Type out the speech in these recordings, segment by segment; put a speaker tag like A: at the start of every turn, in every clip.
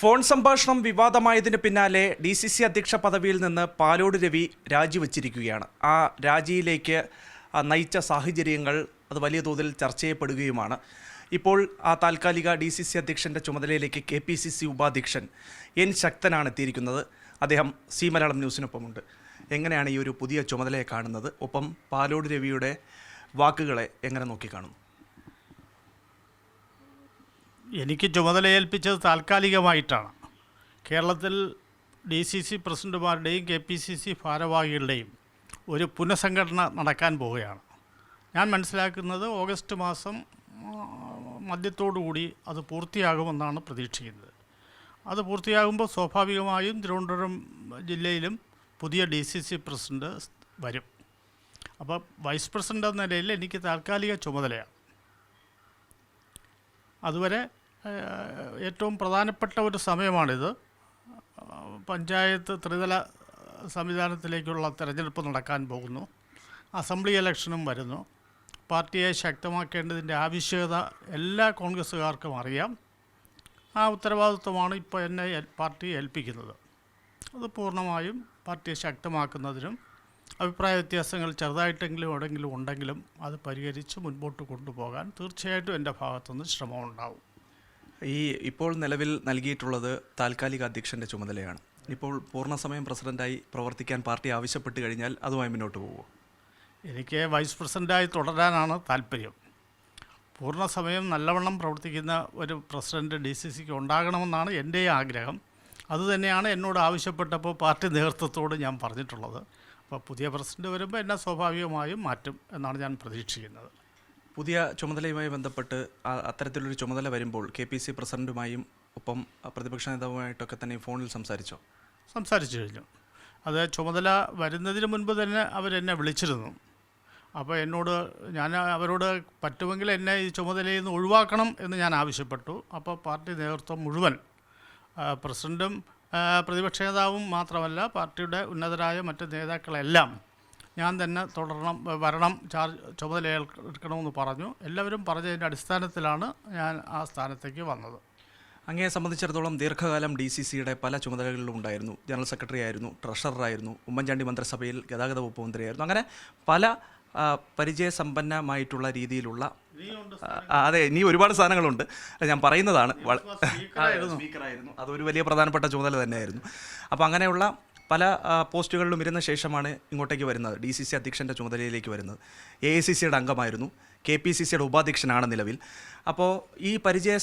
A: phone സംഭാഷണം വിവാദമായതിന് പിന്നാലെ D C C അധ്യക്ഷ പദവിയിൽ നിന്ന് പാലോട് രവി രാജിവച്ചിരിക്കുകയാണ് ആ രാജിയിലേക്ക് നയിച്ച സാഹചര്യങ്ങൾ അത് വലിയ തോതിൽ ചർച്ച ചെയ്യപ്പെടുകയുമാണ് ഇപ്പോൾ ആ താൽക്കാലിക ഡി സി സി അധ്യക്ഷൻ്റെ ചുമതലയിലേക്ക് കെ പി സി സി ഉപാധ്യക്ഷൻ എൻ ശക്തനാണ് എത്തിയിരിക്കുന്നത് അദ്ദേഹം സി മലയാളം ന്യൂസിനൊപ്പമുണ്ട് എങ്ങനെയാണ് ഈ ഒരു പുതിയ ചുമതലയെ കാണുന്നത് ഒപ്പം പാലോട് രവിയുടെ വാക്കുകളെ എങ്ങനെ നോക്കിക്കാണുന്നു
B: എനിക്ക് ചുമതലയേൽപ്പിച്ചത് താൽക്കാലികമായിട്ടാണ് കേരളത്തിൽ ഡി സി സി പ്രസിഡന്റുമാരുടെയും കെ പി സി സി ഭാരവാഹികളുടെയും ഒരു പുനഃസംഘടന നടക്കാൻ പോവുകയാണ് ഞാൻ മനസ്സിലാക്കുന്നത് ഓഗസ്റ്റ് മാസം മധ്യത്തോടുകൂടി അത് പൂർത്തിയാകുമെന്നാണ് പ്രതീക്ഷിക്കുന്നത് അത് പൂർത്തിയാകുമ്പോൾ സ്വാഭാവികമായും തിരുവനന്തപുരം ജില്ലയിലും പുതിയ ഡി സി സി പ്രസിഡൻറ്റ് വരും അപ്പോൾ വൈസ് പ്രസിഡൻ്റ് എന്ന നിലയിൽ എനിക്ക് താൽക്കാലിക ചുമതലയാണ് അതുവരെ ഏറ്റവും പ്രധാനപ്പെട്ട ഒരു സമയമാണിത് പഞ്ചായത്ത് ത്രിതല സംവിധാനത്തിലേക്കുള്ള തിരഞ്ഞെടുപ്പ് നടക്കാൻ പോകുന്നു അസംബ്ലി ഇലക്ഷനും വരുന്നു പാർട്ടിയെ ശക്തമാക്കേണ്ടതിൻ്റെ ആവശ്യകത എല്ലാ കോൺഗ്രസ്സുകാർക്കും അറിയാം ആ ഉത്തരവാദിത്വമാണ് ഇപ്പോൾ എന്നെ പാർട്ടി ഏൽപ്പിക്കുന്നത് അത് പൂർണ്ണമായും പാർട്ടിയെ ശക്തമാക്കുന്നതിനും അഭിപ്രായ വ്യത്യാസങ്ങൾ ചെറുതായിട്ടെങ്കിലും എവിടെങ്കിലും ഉണ്ടെങ്കിലും അത് പരിഹരിച്ച് മുൻപോട്ട് കൊണ്ടുപോകാൻ തീർച്ചയായിട്ടും എൻ്റെ ഭാഗത്തുനിന്ന് ശ്രമമുണ്ടാവും
A: ഈ ഇപ്പോൾ നിലവിൽ നൽകിയിട്ടുള്ളത് താൽക്കാലിക അധ്യക്ഷന്റെ ചുമതലയാണ് ഇപ്പോൾ പൂർണ്ണസമയം പ്രസിഡന്റായി പ്രവർത്തിക്കാൻ പാർട്ടി ആവശ്യപ്പെട്ട് കഴിഞ്ഞാൽ അതുമായി മുന്നോട്ട് പോകുമോ
B: എനിക്ക് വൈസ് പ്രസിഡന്റായി തുടരാനാണ് താല്പര്യം പൂർണ്ണസമയം നല്ലവണ്ണം പ്രവർത്തിക്കുന്ന ഒരു പ്രസിഡന്റ് ഡി സി സിക്ക് ഉണ്ടാകണമെന്നാണ് എൻ്റെ ആഗ്രഹം അതുതന്നെയാണ് എന്നോട് ആവശ്യപ്പെട്ടപ്പോൾ പാർട്ടി നേതൃത്വത്തോട് ഞാൻ പറഞ്ഞിട്ടുള്ളത് അപ്പോൾ പുതിയ പ്രസിഡന്റ് വരുമ്പോൾ എന്നെ സ്വാഭാവികമായും മാറ്റും എന്നാണ് ഞാൻ പ്രതീക്ഷിക്കുന്നത്
A: പുതിയ ചുമതലയുമായി ബന്ധപ്പെട്ട് അത്തരത്തിലൊരു ചുമതല വരുമ്പോൾ കെ പി സി പ്രസിഡന്റുമായും ഒപ്പം പ്രതിപക്ഷ നേതാവുമായിട്ടൊക്കെ തന്നെ ഫോണിൽ സംസാരിച്ചോ
B: സംസാരിച്ചു കഴിഞ്ഞു അത് ചുമതല വരുന്നതിന് മുൻപ് തന്നെ അവരെന്നെ വിളിച്ചിരുന്നു അപ്പോൾ എന്നോട് ഞാൻ അവരോട് പറ്റുമെങ്കിൽ എന്നെ ഈ ചുമതലയിൽ നിന്ന് ഒഴിവാക്കണം എന്ന് ഞാൻ ആവശ്യപ്പെട്ടു അപ്പോൾ പാർട്ടി നേതൃത്വം മുഴുവൻ പ്രസിഡൻറ്റും പ്രതിപക്ഷ നേതാവും മാത്രമല്ല പാർട്ടിയുടെ ഉന്നതരായ മറ്റ് നേതാക്കളെല്ലാം ഞാൻ തന്നെ തുടരണം വരണം ചാർജ് ചുമതല ഏൽക്കണമെന്ന് പറഞ്ഞു എല്ലാവരും പറഞ്ഞതിൻ്റെ അടിസ്ഥാനത്തിലാണ് ഞാൻ ആ സ്ഥാനത്തേക്ക് വന്നത്
A: അങ്ങയെ സംബന്ധിച്ചിടത്തോളം ദീർഘകാലം ഡി സി സിയുടെ പല ചുമതലകളിലും ഉണ്ടായിരുന്നു ജനറൽ സെക്രട്ടറി ആയിരുന്നു ട്രഷററായിരുന്നു ഉമ്മൻചാണ്ടി മന്ത്രിസഭയിൽ ഗതാഗത വകുപ്പ് മന്ത്രിയായിരുന്നു അങ്ങനെ പല പരിചയസമ്പന്നമായിട്ടുള്ള രീതിയിലുള്ള അതെ ഇനി ഒരുപാട് സാധനങ്ങളുണ്ട് ഞാൻ പറയുന്നതാണ് സ്പീക്കറായിരുന്നു അതൊരു വലിയ പ്രധാനപ്പെട്ട ചുമതല തന്നെയായിരുന്നു അപ്പോൾ അങ്ങനെയുള്ള പല പോസ്റ്റുകളിലും ഇരുന്ന ശേഷമാണ് ഇങ്ങോട്ടേക്ക് വരുന്നത് ഡി സി സി അധ്യക്ഷൻ്റെ ചുമതലയിലേക്ക് വരുന്നത് എ ഐ സി സിയുടെ അംഗമായിരുന്നു കെ പി സി സിയുടെ ഉപാധ്യക്ഷനാണ് നിലവിൽ അപ്പോൾ ഈ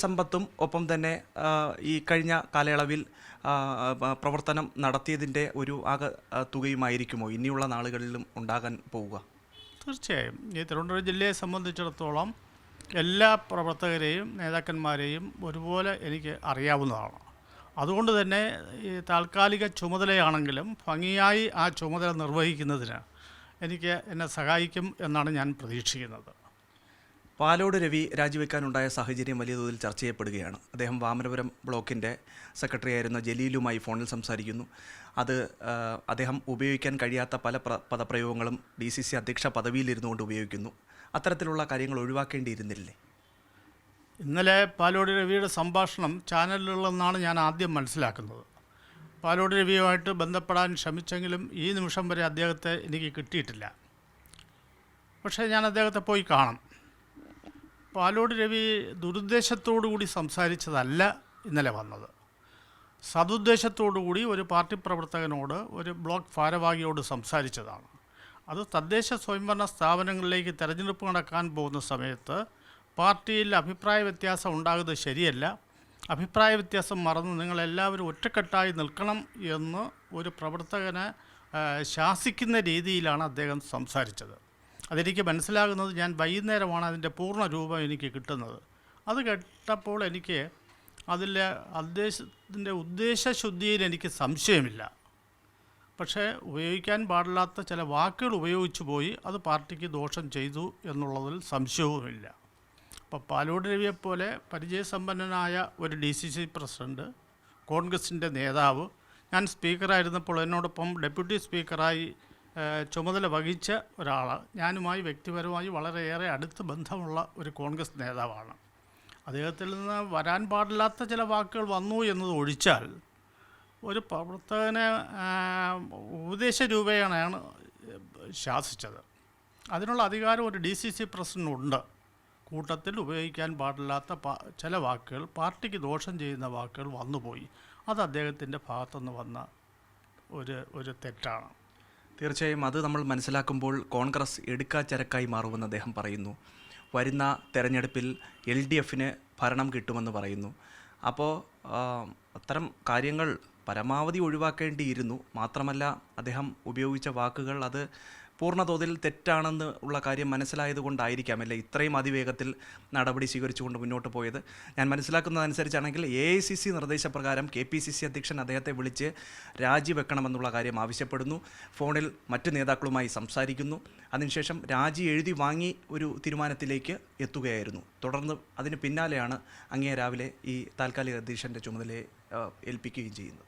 A: സമ്പത്തും ഒപ്പം തന്നെ ഈ കഴിഞ്ഞ കാലയളവിൽ പ്രവർത്തനം നടത്തിയതിൻ്റെ ഒരു ആക തുകയുമായിരിക്കുമോ ഇനിയുള്ള നാളുകളിലും ഉണ്ടാകാൻ പോവുക
B: തീർച്ചയായും ഈ തിരുവനന്തപുരം ജില്ലയെ സംബന്ധിച്ചിടത്തോളം എല്ലാ പ്രവർത്തകരെയും നേതാക്കന്മാരെയും ഒരുപോലെ എനിക്ക് അറിയാവുന്നതാണ് അതുകൊണ്ട് തന്നെ ഈ താൽക്കാലിക ചുമതലയാണെങ്കിലും ഭംഗിയായി ആ ചുമതല നിർവഹിക്കുന്നതിന് എനിക്ക് എന്നെ സഹായിക്കും എന്നാണ് ഞാൻ പ്രതീക്ഷിക്കുന്നത്
A: പാലോട് രവി രാജിവെക്കാനുണ്ടായ സാഹചര്യം വലിയ തോതിൽ ചർച്ച ചെയ്യപ്പെടുകയാണ് അദ്ദേഹം വാമനപുരം ബ്ലോക്കിൻ്റെ സെക്രട്ടറി ആയിരുന്ന ജലീലുമായി ഫോണിൽ സംസാരിക്കുന്നു അത് അദ്ദേഹം ഉപയോഗിക്കാൻ കഴിയാത്ത പല പദപ്രയോഗങ്ങളും ഡി സി സി അധ്യക്ഷ പദവിയിലിരുന്നുകൊണ്ട് ഉപയോഗിക്കുന്നു അത്തരത്തിലുള്ള കാര്യങ്ങൾ ഒഴിവാക്കേണ്ടിയിരുന്നില്ലേ
B: ഇന്നലെ പാലോട് രവിയുടെ സംഭാഷണം ചാനലിലുള്ളതെന്നാണ് ഞാൻ ആദ്യം മനസ്സിലാക്കുന്നത് പാലോട് രവിയുമായിട്ട് ബന്ധപ്പെടാൻ ശ്രമിച്ചെങ്കിലും ഈ നിമിഷം വരെ അദ്ദേഹത്തെ എനിക്ക് കിട്ടിയിട്ടില്ല പക്ഷേ ഞാൻ അദ്ദേഹത്തെ പോയി കാണാം പാലോട് രവി കൂടി സംസാരിച്ചതല്ല ഇന്നലെ വന്നത് കൂടി ഒരു പാർട്ടി പ്രവർത്തകനോട് ഒരു ബ്ലോക്ക് ഭാരവാഹിയോട് സംസാരിച്ചതാണ് അത് തദ്ദേശ സ്വയംഭരണ സ്ഥാപനങ്ങളിലേക്ക് തെരഞ്ഞെടുപ്പ് നടക്കാൻ പോകുന്ന സമയത്ത് പാർട്ടിയിൽ അഭിപ്രായ വ്യത്യാസം ഉണ്ടാകുന്നത് ശരിയല്ല അഭിപ്രായ വ്യത്യാസം മറന്ന് നിങ്ങളെല്ലാവരും ഒറ്റക്കെട്ടായി നിൽക്കണം എന്ന് ഒരു പ്രവർത്തകനെ ശാസിക്കുന്ന രീതിയിലാണ് അദ്ദേഹം സംസാരിച്ചത് അതെനിക്ക് മനസ്സിലാകുന്നത് ഞാൻ വൈകുന്നേരമാണ് അതിൻ്റെ പൂർണ്ണ രൂപം എനിക്ക് കിട്ടുന്നത് അത് കേട്ടപ്പോൾ എനിക്ക് അതിലെ അദ്ദേഹത്തിൻ്റെ ഉദ്ദേശശുദ്ധിയിൽ എനിക്ക് സംശയമില്ല പക്ഷേ ഉപയോഗിക്കാൻ പാടില്ലാത്ത ചില വാക്കുകൾ ഉപയോഗിച്ചു പോയി അത് പാർട്ടിക്ക് ദോഷം ചെയ്തു എന്നുള്ളതിൽ സംശയവുമില്ല അപ്പോൾ പാലോട് രവിയെപ്പോലെ പരിചയസമ്പന്നനായ ഒരു ഡി സി സി പ്രസിഡൻറ്റ് കോൺഗ്രസിൻ്റെ നേതാവ് ഞാൻ സ്പീക്കറായിരുന്നപ്പോൾ എന്നോടൊപ്പം ഡെപ്യൂട്ടി സ്പീക്കറായി ചുമതല വഹിച്ച ഒരാൾ ഞാനുമായി വ്യക്തിപരമായി വളരെയേറെ അടുത്ത് ബന്ധമുള്ള ഒരു കോൺഗ്രസ് നേതാവാണ് അദ്ദേഹത്തിൽ നിന്ന് വരാൻ പാടില്ലാത്ത ചില വാക്കുകൾ വന്നു എന്നത് ഒഴിച്ചാൽ ഒരു പ്രവർത്തകനെ ഉപദേശ രൂപേണയാണ് ശാസിച്ചത് അതിനുള്ള അധികാരം ഒരു ഡി സി സി ഉണ്ട് കൂട്ടത്തിൽ ഉപയോഗിക്കാൻ പാടില്ലാത്ത ചില വാക്കുകൾ പാർട്ടിക്ക് ദോഷം ചെയ്യുന്ന വാക്കുകൾ വന്നുപോയി അത് അദ്ദേഹത്തിൻ്റെ ഭാഗത്തുനിന്ന് വന്ന ഒരു ഒരു തെറ്റാണ്
A: തീർച്ചയായും അത് നമ്മൾ മനസ്സിലാക്കുമ്പോൾ കോൺഗ്രസ് ചരക്കായി മാറുമെന്ന് അദ്ദേഹം പറയുന്നു വരുന്ന തെരഞ്ഞെടുപ്പിൽ എൽ ഡി എഫിന് ഭരണം കിട്ടുമെന്ന് പറയുന്നു അപ്പോൾ അത്തരം കാര്യങ്ങൾ പരമാവധി ഒഴിവാക്കേണ്ടിയിരുന്നു മാത്രമല്ല അദ്ദേഹം ഉപയോഗിച്ച വാക്കുകൾ അത് പൂർണ്ണതോതിൽ തെറ്റാണെന്ന് ഉള്ള കാര്യം മനസ്സിലായതുകൊണ്ടായിരിക്കാം അല്ലെ ഇത്രയും അതിവേഗത്തിൽ നടപടി സ്വീകരിച്ചുകൊണ്ട് മുന്നോട്ട് പോയത് ഞാൻ മനസ്സിലാക്കുന്നതനുസരിച്ചാണെങ്കിൽ എ ഐ സി സി നിർദ്ദേശപ്രകാരം കെ പി സി സി അധ്യക്ഷൻ അദ്ദേഹത്തെ വിളിച്ച് രാജിവെക്കണമെന്നുള്ള കാര്യം ആവശ്യപ്പെടുന്നു ഫോണിൽ മറ്റ് നേതാക്കളുമായി സംസാരിക്കുന്നു അതിനുശേഷം രാജി എഴുതി വാങ്ങി ഒരു തീരുമാനത്തിലേക്ക് എത്തുകയായിരുന്നു തുടർന്ന് അതിന് പിന്നാലെയാണ് അങ്ങേ രാവിലെ ഈ താൽക്കാലിക അധ്യക്ഷൻ്റെ ചുമതലയെ ഏൽപ്പിക്കുകയും ചെയ്യുന്നത്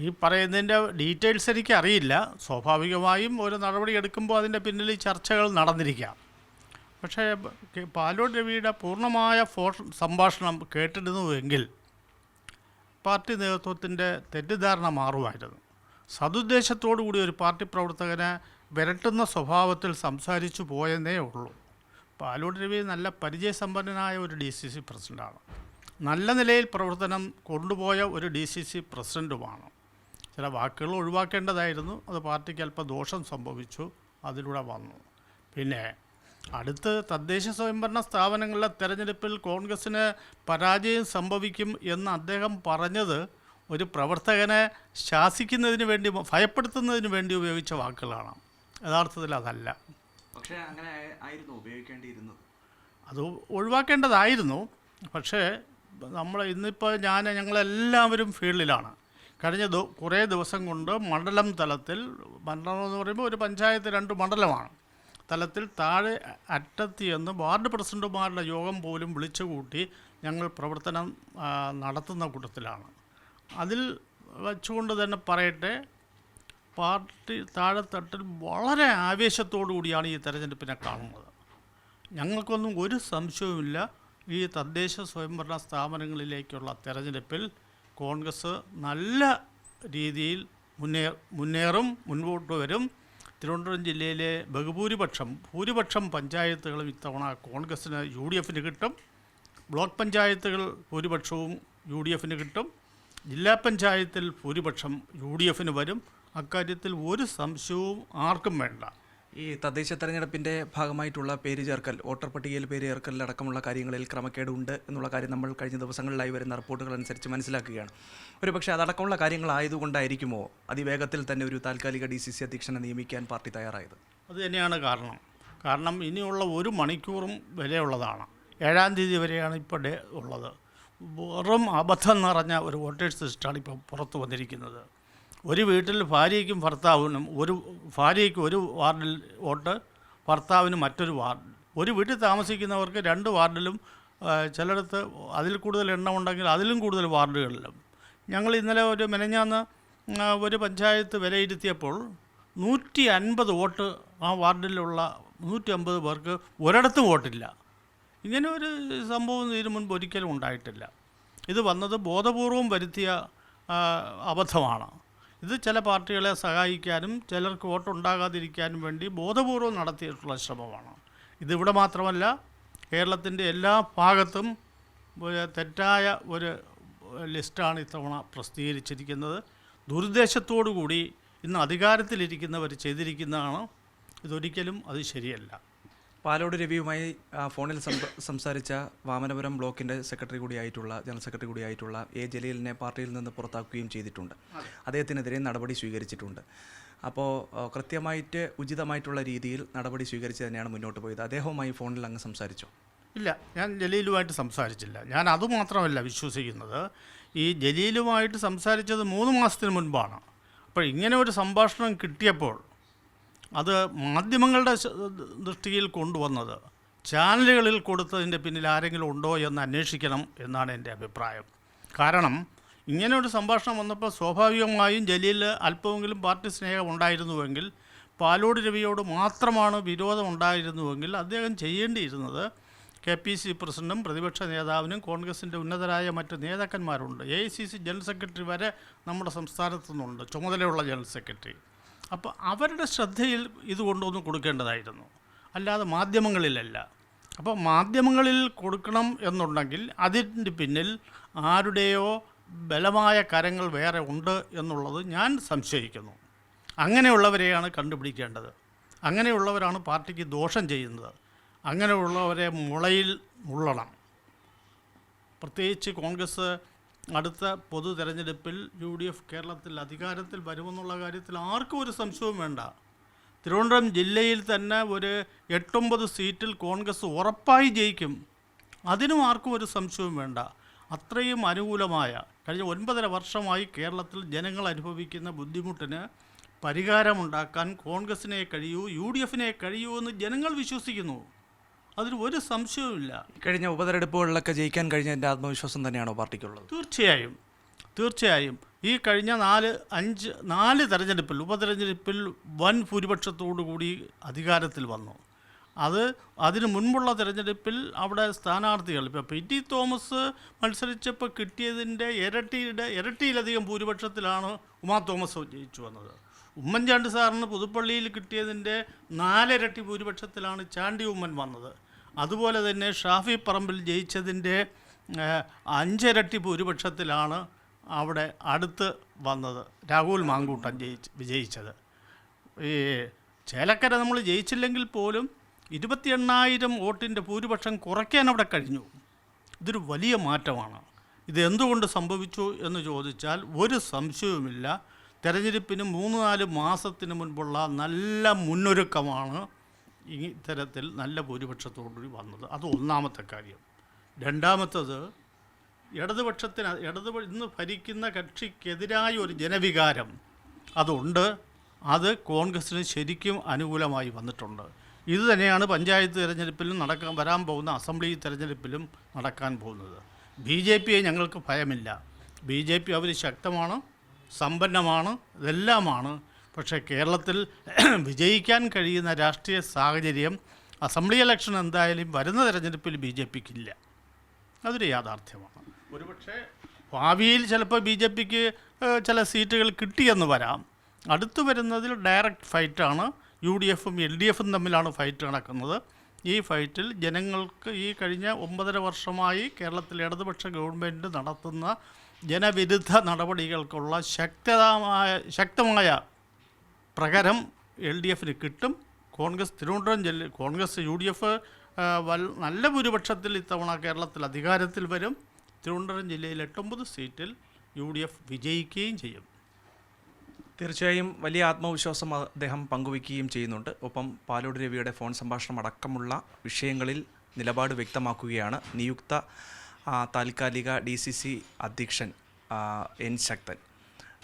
B: ഈ പറയുന്നതിൻ്റെ ഡീറ്റെയിൽസ് എനിക്ക് അറിയില്ല സ്വാഭാവികമായും ഒരു നടപടി എടുക്കുമ്പോൾ അതിൻ്റെ പിന്നിൽ ചർച്ചകൾ നടന്നിരിക്കാം പക്ഷേ പാലോ രവിയുടെ പൂർണ്ണമായ ഫോ സംഭാഷണം കേട്ടിരുന്നുവെങ്കിൽ പാർട്ടി നേതൃത്വത്തിൻ്റെ തെറ്റിദ്ധാരണ മാറുമായിരുന്നു സതുദ്ദേശത്തോടു കൂടി ഒരു പാർട്ടി പ്രവർത്തകനെ വിരട്ടുന്ന സ്വഭാവത്തിൽ സംസാരിച്ചു പോയെന്നേ ഉള്ളൂ പാലോട് രവി നല്ല പരിചയസമ്പന്നനായ ഒരു ഡി സി സി പ്രസിഡൻ്റാണ് നല്ല നിലയിൽ പ്രവർത്തനം കൊണ്ടുപോയ ഒരു ഡി സി സി പ്രസിഡൻറ്റുമാണ് ചില വാക്കുകൾ ഒഴിവാക്കേണ്ടതായിരുന്നു അത് പാർട്ടിക്ക് അല്പം ദോഷം സംഭവിച്ചു അതിലൂടെ വന്നു പിന്നെ അടുത്ത് തദ്ദേശ സ്വയംഭരണ സ്ഥാപനങ്ങളിലെ തെരഞ്ഞെടുപ്പിൽ കോൺഗ്രസ്സിന് പരാജയം സംഭവിക്കും എന്ന് അദ്ദേഹം പറഞ്ഞത് ഒരു പ്രവർത്തകനെ ശാസിക്കുന്നതിന് വേണ്ടി ഭയപ്പെടുത്തുന്നതിന് വേണ്ടി ഉപയോഗിച്ച വാക്കുകളാണ് യഥാർത്ഥത്തിൽ അതല്ല
A: പക്ഷേ അങ്ങനെ ആയിരുന്നു ഉപയോഗിക്കേണ്ടിയിരുന്നു
B: അത് ഒഴിവാക്കേണ്ടതായിരുന്നു പക്ഷേ നമ്മൾ ഇന്നിപ്പോൾ ഞാൻ ഞങ്ങളെല്ലാവരും ഫീൽഡിലാണ് കഴിഞ്ഞ കുറേ ദിവസം കൊണ്ട് മണ്ഡലം തലത്തിൽ മണ്ഡലം എന്ന് പറയുമ്പോൾ ഒരു പഞ്ചായത്ത് രണ്ട് മണ്ഡലമാണ് തലത്തിൽ താഴെ അറ്റത്തി എന്ന് വാർഡ് പ്രസിഡന്റുമാരുടെ യോഗം പോലും വിളിച്ചുകൂട്ടി ഞങ്ങൾ പ്രവർത്തനം നടത്തുന്ന കൂട്ടത്തിലാണ് അതിൽ വെച്ചുകൊണ്ട് തന്നെ പറയട്ടെ പാർട്ടി താഴെത്തട്ടിൽ വളരെ ആവേശത്തോടു കൂടിയാണ് ഈ തെരഞ്ഞെടുപ്പിനെ കാണുന്നത് ഞങ്ങൾക്കൊന്നും ഒരു സംശയവുമില്ല ഈ തദ്ദേശ സ്വയംഭരണ സ്ഥാപനങ്ങളിലേക്കുള്ള തെരഞ്ഞെടുപ്പിൽ കോൺഗ്രസ് നല്ല രീതിയിൽ മുന്നേ മുന്നേറും മുൻപോട്ട് വരും തിരുവനന്തപുരം ജില്ലയിലെ ബഹുഭൂരിപക്ഷം ഭൂരിപക്ഷം പഞ്ചായത്തുകളും ഇത്തവണ കോൺഗ്രസ്സിന് യു ഡി എഫിന് കിട്ടും ബ്ലോക്ക് പഞ്ചായത്തുകൾ ഭൂരിപക്ഷവും യു ഡി എഫിന് കിട്ടും ജില്ലാ പഞ്ചായത്തിൽ ഭൂരിപക്ഷം യു ഡി എഫിന് വരും അക്കാര്യത്തിൽ ഒരു സംശയവും ആർക്കും വേണ്ട
A: ഈ തദ്ദേശ തെരഞ്ഞെടുപ്പിന്റെ ഭാഗമായിട്ടുള്ള പേര് ചേർക്കൽ വോട്ടർ പട്ടികയിൽ പേര് ചേർക്കൽ അടക്കമുള്ള കാര്യങ്ങളിൽ ക്രമക്കേടുണ്ട് എന്നുള്ള കാര്യം നമ്മൾ കഴിഞ്ഞ ദിവസങ്ങളിലായി വരുന്ന റിപ്പോർട്ടുകൾ അനുസരിച്ച് മനസ്സിലാക്കുകയാണ് ഒരു പക്ഷേ അതടക്കമുള്ള കാര്യങ്ങളായതുകൊണ്ടായിരിക്കുമോ അതിവേഗത്തിൽ തന്നെ ഒരു താൽക്കാലിക ഡി സി സി അധ്യക്ഷനെ നിയമിക്കാൻ പാർട്ടി തയ്യാറായത്
B: അത് തന്നെയാണ് കാരണം കാരണം ഇനിയുള്ള ഒരു മണിക്കൂറും വിലയുള്ളതാണ് ഏഴാം തീയതി വരെയാണ് ഇപ്പോൾ ഉള്ളത് വെറും അബദ്ധം നിറഞ്ഞ ഒരു വോട്ടേഴ്സ് ലിസ്റ്റാണ് ഇപ്പോൾ പുറത്തു വന്നിരിക്കുന്നത് ഒരു വീട്ടിൽ ഭാര്യയ്ക്കും ഭർത്താവിനും ഒരു ഭാര്യയ്ക്ക് ഒരു വാർഡിൽ വോട്ട് ഭർത്താവിന് മറ്റൊരു വാർഡ് ഒരു വീട്ടിൽ താമസിക്കുന്നവർക്ക് രണ്ട് വാർഡിലും ചിലയിടത്ത് അതിൽ കൂടുതൽ എണ്ണം ഉണ്ടെങ്കിൽ അതിലും കൂടുതൽ വാർഡുകളിലും ഞങ്ങൾ ഇന്നലെ ഒരു മെനഞ്ഞാന്ന് ഒരു പഞ്ചായത്ത് വിലയിരുത്തിയപ്പോൾ നൂറ്റി അൻപത് വോട്ട് ആ വാർഡിലുള്ള നൂറ്റി അൻപത് പേർക്ക് ഒരിടത്തും വോട്ടില്ല ഇങ്ങനെ ഒരു സംഭവം ഇതിനു മുൻപ് ഒരിക്കലും ഉണ്ടായിട്ടില്ല ഇത് വന്നത് ബോധപൂർവം വരുത്തിയ അബദ്ധമാണ് ഇത് ചില പാർട്ടികളെ സഹായിക്കാനും ചിലർക്ക് വോട്ടുണ്ടാകാതിരിക്കാനും വേണ്ടി ബോധപൂർവം നടത്തിയിട്ടുള്ള ശ്രമമാണ് ഇതിവിടെ മാത്രമല്ല കേരളത്തിൻ്റെ എല്ലാ ഭാഗത്തും തെറ്റായ ഒരു ലിസ്റ്റാണ് ഇത്തവണ പ്രസിദ്ധീകരിച്ചിരിക്കുന്നത് ദുരുദ്ദേശത്തോടു കൂടി ഇന്ന് അധികാരത്തിലിരിക്കുന്നവർ ചെയ്തിരിക്കുന്നതാണ് ഇതൊരിക്കലും അത് ശരിയല്ല
A: പാലോട് രവിയുമായി ഫോണിൽ സംസാരിച്ച വാമനപുരം ബ്ലോക്കിന്റെ സെക്രട്ടറി കൂടിയായിട്ടുള്ള ജനറൽ സെക്രട്ടറി കൂടിയായിട്ടുള്ള എ ജലീലിനെ പാർട്ടിയിൽ നിന്ന് പുറത്താക്കുകയും ചെയ്തിട്ടുണ്ട് അദ്ദേഹത്തിനെതിരെ നടപടി സ്വീകരിച്ചിട്ടുണ്ട് അപ്പോൾ കൃത്യമായിട്ട് ഉചിതമായിട്ടുള്ള രീതിയിൽ നടപടി സ്വീകരിച്ച് തന്നെയാണ് മുന്നോട്ട് പോയത് അദ്ദേഹവുമായി ഫോണിൽ അങ്ങ് സംസാരിച്ചു
B: ഇല്ല ഞാൻ ജലീലുമായിട്ട് സംസാരിച്ചില്ല ഞാൻ അതുമാത്രമല്ല വിശ്വസിക്കുന്നത് ഈ ജലീലുമായിട്ട് സംസാരിച്ചത് മൂന്ന് മാസത്തിന് മുൻപാണ് അപ്പോൾ ഇങ്ങനെ ഒരു സംഭാഷണം കിട്ടിയപ്പോൾ അത് മാധ്യമങ്ങളുടെ ദൃഷ്ടിയിൽ കൊണ്ടുവന്നത് ചാനലുകളിൽ കൊടുത്തതിൻ്റെ പിന്നിൽ ആരെങ്കിലും ഉണ്ടോ എന്ന് അന്വേഷിക്കണം എന്നാണ് എൻ്റെ അഭിപ്രായം കാരണം ഇങ്ങനെ ഒരു സംഭാഷണം വന്നപ്പോൾ സ്വാഭാവികമായും ജലീൽ അല്പമെങ്കിലും പാർട്ടി സ്നേഹം ഉണ്ടായിരുന്നുവെങ്കിൽ പാലോട് രവിയോട് മാത്രമാണ് വിരോധം ഉണ്ടായിരുന്നുവെങ്കിൽ അദ്ദേഹം ചെയ്യേണ്ടിയിരുന്നത് കെ പി സി പ്രസിഡന്റും പ്രതിപക്ഷ നേതാവിനും കോൺഗ്രസിൻ്റെ ഉന്നതരായ മറ്റ് നേതാക്കന്മാരുണ്ട് A I C C general secretary വരെ നമ്മുടെ സംസ്ഥാനത്തു നിന്നുണ്ട് ചുമതലയുള്ള ജനറൽ സെക്രട്ടറി അപ്പോൾ അവരുടെ ശ്രദ്ധയിൽ ഇത് കൊണ്ടൊന്ന് കൊടുക്കേണ്ടതായിരുന്നു അല്ലാതെ മാധ്യമങ്ങളിലല്ല അപ്പോൾ മാധ്യമങ്ങളിൽ കൊടുക്കണം എന്നുണ്ടെങ്കിൽ അതിൻ്റെ പിന്നിൽ ആരുടെയോ ബലമായ കരങ്ങൾ വേറെ ഉണ്ട് എന്നുള്ളത് ഞാൻ സംശയിക്കുന്നു അങ്ങനെയുള്ളവരെയാണ് കണ്ടുപിടിക്കേണ്ടത് അങ്ങനെയുള്ളവരാണ് പാർട്ടിക്ക് ദോഷം ചെയ്യുന്നത് അങ്ങനെയുള്ളവരെ മുളയിൽ മുള്ളണം പ്രത്യേകിച്ച് കോൺഗ്രസ് അടുത്ത പൊതു തെരഞ്ഞെടുപ്പിൽ യു ഡി എഫ് കേരളത്തിൽ അധികാരത്തിൽ വരുമെന്നുള്ള കാര്യത്തിൽ ആർക്കും ഒരു സംശയവും വേണ്ട തിരുവനന്തപുരം ജില്ലയിൽ തന്നെ ഒരു എട്ടൊമ്പത് സീറ്റിൽ കോൺഗ്രസ് ഉറപ്പായി ജയിക്കും അതിനും ആർക്കും ഒരു സംശയവും വേണ്ട അത്രയും അനുകൂലമായ കഴിഞ്ഞ ഒൻപതര വർഷമായി കേരളത്തിൽ ജനങ്ങൾ അനുഭവിക്കുന്ന ബുദ്ധിമുട്ടിന് പരിഹാരമുണ്ടാക്കാൻ കോൺഗ്രസിനെ കഴിയൂ യു ഡി എഫിനെ കഴിയൂ എന്ന് ജനങ്ങൾ വിശ്വസിക്കുന്നു അതിൽ ഒരു സംശയവുമില്ല
A: കഴിഞ്ഞ ഉപതെരഞ്ഞെടുപ്പുകളിലൊക്കെ ജയിക്കാൻ എൻ്റെ ആത്മവിശ്വാസം തന്നെയാണോ പാർട്ടിക്കുള്ളത്
B: തീർച്ചയായും തീർച്ചയായും ഈ കഴിഞ്ഞ നാല് അഞ്ച് നാല് തെരഞ്ഞെടുപ്പിൽ ഉപതെരഞ്ഞെടുപ്പിൽ വൻ ഭൂരിപക്ഷത്തോടുകൂടി അധികാരത്തിൽ വന്നു അത് അതിനു മുൻപുള്ള തിരഞ്ഞെടുപ്പിൽ അവിടെ സ്ഥാനാർത്ഥികൾ ഇപ്പോൾ പി ടി തോമസ് മത്സരിച്ചപ്പോൾ കിട്ടിയതിൻ്റെ ഇരട്ടിയുടെ ഇരട്ടിയിലധികം ഭൂരിപക്ഷത്തിലാണ് ഉമാ തോമസ് ജയിച്ചു വന്നത് ഉമ്മൻചാണ്ടി സാറിന് പുതുപ്പള്ളിയിൽ കിട്ടിയതിൻ്റെ നാലിരട്ടി ഭൂരിപക്ഷത്തിലാണ് ചാണ്ടി ഉമ്മൻ വന്നത് അതുപോലെ തന്നെ ഷാഫി പറമ്പിൽ ജയിച്ചതിൻ്റെ അഞ്ചിരട്ടി ഭൂരിപക്ഷത്തിലാണ് അവിടെ അടുത്ത് വന്നത് രാഹുൽ മാങ്കൂട്ടൻ ജയിച്ച് വിജയിച്ചത് ഈ ചേലക്കര നമ്മൾ ജയിച്ചില്ലെങ്കിൽ പോലും ഇരുപത്തി എണ്ണായിരം വോട്ടിൻ്റെ ഭൂരിപക്ഷം കുറയ്ക്കാൻ അവിടെ കഴിഞ്ഞു ഇതൊരു വലിയ മാറ്റമാണ് ഇത് എന്തുകൊണ്ട് സംഭവിച്ചു എന്ന് ചോദിച്ചാൽ ഒരു സംശയവുമില്ല തെരഞ്ഞെടുപ്പിന് മൂന്ന് നാല് മാസത്തിന് മുൻപുള്ള നല്ല മുന്നൊരുക്കമാണ് ഇത്തരത്തിൽ നല്ല ഭൂരിപക്ഷത്തോടുകൂടി വന്നത് അത് ഒന്നാമത്തെ കാര്യം രണ്ടാമത്തത് ഇടതുപക്ഷത്തിന് ഇടതു ഇന്ന് ഭരിക്കുന്ന കക്ഷിക്കെതിരായ ഒരു ജനവികാരം അതുണ്ട് അത് കോൺഗ്രസ്സിന് ശരിക്കും അനുകൂലമായി വന്നിട്ടുണ്ട് ഇത് തന്നെയാണ് പഞ്ചായത്ത് തിരഞ്ഞെടുപ്പിലും നടക്കാൻ വരാൻ പോകുന്ന അസംബ്ലി തിരഞ്ഞെടുപ്പിലും നടക്കാൻ പോകുന്നത് ബി ജെ പിയെ ഞങ്ങൾക്ക് ഭയമില്ല ബി ജെ പി അവർ ശക്തമാണ് സമ്പന്നമാണ് ഇതെല്ലാമാണ് പക്ഷേ കേരളത്തിൽ വിജയിക്കാൻ കഴിയുന്ന രാഷ്ട്രീയ സാഹചര്യം അസംബ്ലി ഇലക്ഷൻ എന്തായാലും വരുന്ന തെരഞ്ഞെടുപ്പിൽ ബി ജെ പിക്കില്ല അതൊരു യാഥാർത്ഥ്യമാണ് ഒരുപക്ഷെ ഭാവിയിൽ ചിലപ്പോൾ ബി ജെ പിക്ക് ചില സീറ്റുകൾ കിട്ടിയെന്ന് വരാം അടുത്തു വരുന്നതിൽ ഡയറക്റ്റ് ഫൈറ്റാണ് യു ഡി എഫും എൽ ഡി എഫും തമ്മിലാണ് ഫൈറ്റ് നടക്കുന്നത് ഈ ഫൈറ്റിൽ ജനങ്ങൾക്ക് ഈ കഴിഞ്ഞ ഒമ്പതര വർഷമായി കേരളത്തിൽ ഇടതുപക്ഷ ഗവൺമെൻറ് നടത്തുന്ന ജനവിരുദ്ധ നടപടികൾക്കുള്ള ശക്തമായ ശക്തമായ പ്രകരം എൽ ഡി എഫിന് കിട്ടും കോൺഗ്രസ് തിരുവനന്തപുരം ജില്ല കോൺഗ്രസ് യു ഡി എഫ് നല്ല ഭൂരിപക്ഷത്തിൽ ഇത്തവണ കേരളത്തിൽ അധികാരത്തിൽ വരും തിരുവനന്തപുരം ജില്ലയിൽ എട്ടൊമ്പത് സീറ്റിൽ യു ഡി എഫ് വിജയിക്കുകയും ചെയ്യും
A: തീർച്ചയായും വലിയ ആത്മവിശ്വാസം അദ്ദേഹം പങ്കുവയ്ക്കുകയും ചെയ്യുന്നുണ്ട് ഒപ്പം പാലോട് രവിയുടെ ഫോൺ സംഭാഷണം അടക്കമുള്ള വിഷയങ്ങളിൽ നിലപാട് വ്യക്തമാക്കുകയാണ് നിയുക്ത താൽക്കാലിക ഡി സി സി അധ്യക്ഷൻ എൻ ശക്തൻ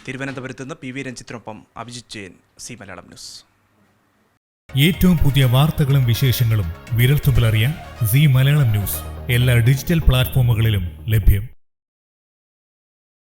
A: തിരുവനന്തപുരത്ത് നിന്ന് പി വി രഞ്ജിത്തിനൊപ്പം അഭിജിത് ജയൻ സി മലയാളം ന്യൂസ് ഏറ്റവും പുതിയ വാർത്തകളും വിശേഷങ്ങളും വിരൽത്തുമ്പിലറിയാൻ സി മലയാളം ന്യൂസ് എല്ലാ ഡിജിറ്റൽ പ്ലാറ്റ്ഫോമുകളിലും ലഭ്യം